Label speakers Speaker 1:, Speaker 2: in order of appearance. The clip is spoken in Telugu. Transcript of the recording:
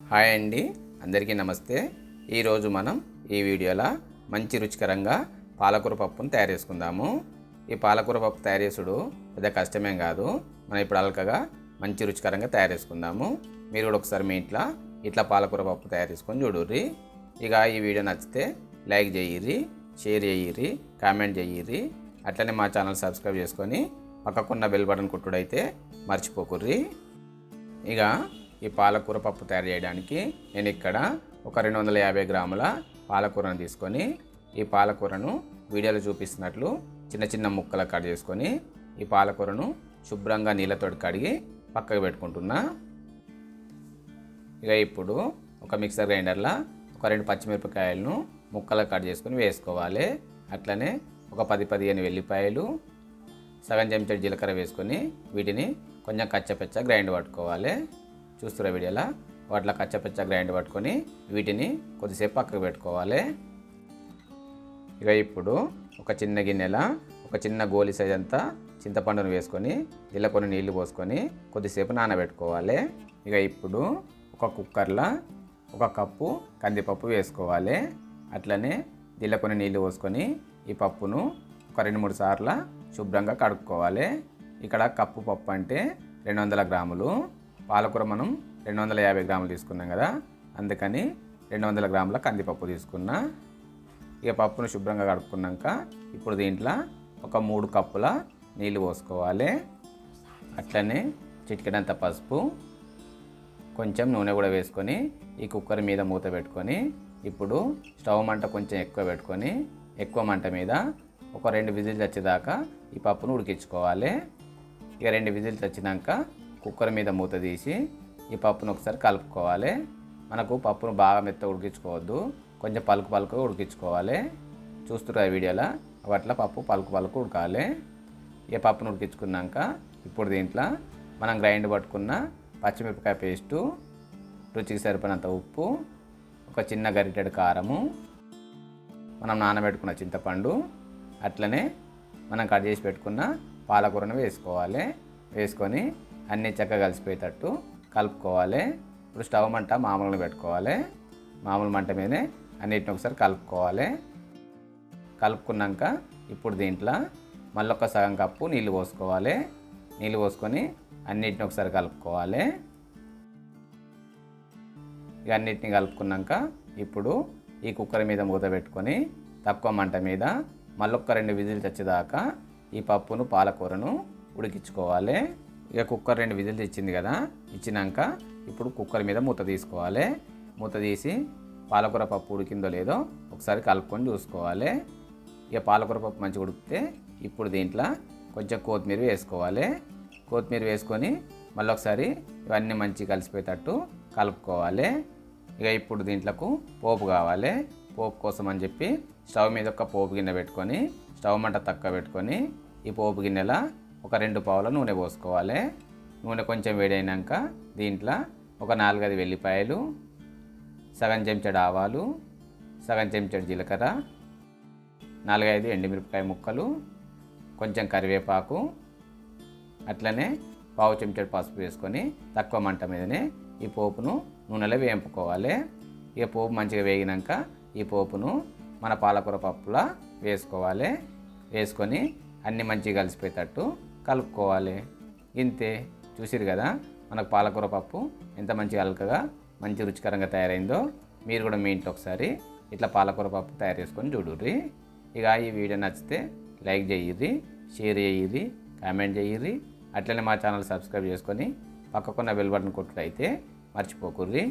Speaker 1: హాయ్ అండి. అందరికీ నమస్తే. ఈరోజు మనం ఈ వీడియోలో మంచి రుచికరంగా పాలకూర పప్పును తయారు చేసుకుందాము. ఈ పాలకూర పప్పు తయారు చేసుడు పెద్ద కష్టమేం కాదు. మనం ఇప్పుడు అలకగా మంచి రుచికరంగా తయారు చేసుకుందాము. మీరు కూడా ఒకసారి మీ ఇంట్లో ఇట్లా పాలకూర పప్పు తయారు చేసుకొని చూడుర్రి. ఇక ఈ వీడియో నచ్చితే లైక్ చేయిర్రి షేర్ చేయిర్రి కామెంట్ చేయిర్రి. అట్లనే మా ఛానల్ సబ్స్క్రైబ్ చేసుకొని పక్కకున్న బెల్ బటన్ కుట్టుడైతే మర్చిపోకుర్రి. ఇక ఈ పాలకూర పప్పు తయారు చేయడానికి నేను ఇక్కడ ఒక రెండు వందల యాభై గ్రాముల పాలకూరను తీసుకొని ఈ పాలకూరను వీడియోలో చూపిస్తున్నట్లు చిన్న చిన్న ముక్కలు కట్ చేసుకొని ఈ పాలకూరను శుభ్రంగా నీళ్ళతో కడిగి పక్కకు పెట్టుకుంటున్నా. ఇక ఇప్పుడు ఒక మిక్సర్ గ్రైండర్లో ఒక రెండు పచ్చిమిరపకాయలను ముక్కలు కట్ చేసుకొని వేసుకోవాలి. అట్లనే ఒక పది పదిహేను వెల్లిపాయలు సగం చెంచా జీలకర్ర వేసుకొని వీటిని కొంచెం కచ్చపెచ్చ గ్రైండ్ పట్టుకోవాలి. చూస్తురా వీడియోలా? వాటిలో కచ్చపచ్చ గ్రైండ్ పట్టుకొని వీటిని కొద్దిసేపు పక్కకు పెట్టుకోవాలి. ఇక ఇప్పుడు ఒక చిన్న గిన్నెల ఒక చిన్న గోలి సైజ్ అంతా చింతపండును వేసుకొని ఇలా కొన్ని నీళ్ళు పోసుకొని కొద్దిసేపు నానబెట్టుకోవాలి. ఇక ఇప్పుడు ఒక కుక్కర్లో ఒక కప్పు కందిపప్పు వేసుకోవాలి. అట్లనే దీనిలో కొన్ని నీళ్ళు పోసుకొని ఈ పప్పును ఒక రెండు మూడు సార్లు శుభ్రంగా కడుక్కోవాలి. ఇక్కడ కప్పు పప్పు అంటే రెండు వందల గ్రాములు పాలకూర మనం రెండు వందల యాభై గ్రాములు తీసుకున్నాం కదా. అందుకని రెండు వందల గ్రాముల కందిపప్పు తీసుకున్నా. ఇక పప్పును శుభ్రంగా కడుక్కున్నాక ఇప్పుడు దీంట్లో ఒక మూడు కప్పుల నీళ్ళు పోసుకోవాలి. అట్లనే చిటికెడంత పసుపు కొంచెం నూనె కూడా వేసుకొని ఈ కుక్కర్ మీద మూత పెట్టుకొని ఇప్పుడు స్టవ్ మంట కొంచెం ఎక్కువ పెట్టుకొని ఎక్కువ మంట మీద ఒక రెండు విజిల్స్ వచ్చేదాకా ఈ పప్పును ఉడికించుకోవాలి. ఇక రెండు విజిల్స్ వచ్చినాక కుక్కర్ మీద మూత తీసి ఈ పప్పును ఒకసారి కలుపుకోవాలి. మనకు పప్పును బాగా మెత్త ఉడికించుకోవద్దు. కొంచెం పలుకు పలుకు ఉడికించుకోవాలి. చూస్తున్నారు వీడియోలో? అట్లా పప్పు పలుకు పలుకు ఉడకాలి. ఈ పప్పును ఉడికించుకున్నాక ఇప్పుడు దీంట్లో మనం గ్రైండ్ పట్టుకున్న పచ్చిమిరపకాయ పేస్టు రుచికి సరిపడినంత ఉప్పు ఒక చిన్న గరిటెడు కారము మనం నానబెట్టుకున్న చింతపండు అట్లనే మనం కట్ చేసి పెట్టుకున్న పాలకూరను వేసుకోవాలి. వేసుకొని అన్నీ చక్కగా కలిసిపోయేటట్టు కలుపుకోవాలి. ఇప్పుడు స్టవ్ మంట మామూలుగా పెట్టుకోవాలి. మామూలు మంట మీదనే అన్నిటిని ఒకసారి కలుపుకోవాలి. కలుపుకున్నాక ఇప్పుడు దీంట్లో మళ్ళీ సగం కప్పు నీళ్ళు పోసుకోవాలి. నీళ్ళు పోసుకొని అన్నిటిని ఒకసారి కలుపుకోవాలి. ఇక అన్నిటిని కలుపుకున్నాక ఇప్పుడు ఈ కుక్కర్ మీద మూత పెట్టుకొని తక్కువ మంట మీద మళ్ళొక్క రెండు విజిల్స్ వచ్చేదాకా ఈ పప్పును పాలకూరను ఉడికించుకోవాలి. ఇక కుక్కర్ రెండు విజిల్స్ ఇచ్చింది కదా ఇచ్చినాక ఇప్పుడు కుక్కర్ మీద మూత తీసుకోవాలి. మూత తీసి పాలకూర పప్పు ఉడికిందో లేదో ఒకసారి కలుపుకొని చూసుకోవాలి. ఇక పాలకూర పప్పు మంచిగా ఉడికితే ఇప్పుడు దీంట్లో కొంచెం కొత్తిమీర వేసుకోవాలి. కొత్తిమీర వేసుకొని మళ్ళీ ఒకసారి ఇవన్నీ మంచిగా కలిసిపోయేటట్టు కలుపుకోవాలి. ఇక ఇప్పుడు దీంట్లోకు పోపు కావాలి. పోపు కోసం అని చెప్పి స్టవ్ మీద ఒక పోపు గిన్నె పెట్టుకొని స్టవ్ మంట తక్కువ పెట్టుకొని ఈ పోపు గిన్నెల ఒక రెండు పావుల నూనె పోసుకోవాలి. నూనె కొంచెం వేడైనాక దీంట్లో ఒక నాలుగైదు వెల్లిపాయలు సగం చెంచడు ఆవాలు సగం చెంచడు జీలకర్ర నాలుగైదు ఎండుమిరపకాయ ముక్కలు కొంచెం కరివేపాకు అట్లనే పావు చెంచాడు పసుపు వేసుకొని తక్కువ మంట మీదనే ఈ పోపును నూనెలో వేయింపుకోవాలి. ఇక పోపు మంచిగా వేగినాక ఈ పోపును మన పాలకూర పప్పులా వేసుకోవాలి. వేసుకొని అన్ని మంచిగా కలిసిపోయేటట్టు కలుపుకోవాలి. ఇంతే చూసిరు కదా? మనకు పాలకూర పప్పు ఎంత మంచిగా అలకగా మంచి రుచికరంగా తయారైందో మీరు కూడా మీ ఇంట్లో ఒకసారి ఇట్లా పాలకూర పప్పు తయారు చేసుకొని చూడుర్రి. ఇక ఈ వీడియో నచ్చితే లైక్ చేయిర్రి షేర్ చేయిర్రి కామెంట్ చేయిర్రి. అట్లనే మా ఛానల్ సబ్స్క్రైబ్ చేసుకొని పక్కకున్న బెల్ బటన్ కొట్టుడైతే మర్చిపోకుర్రి.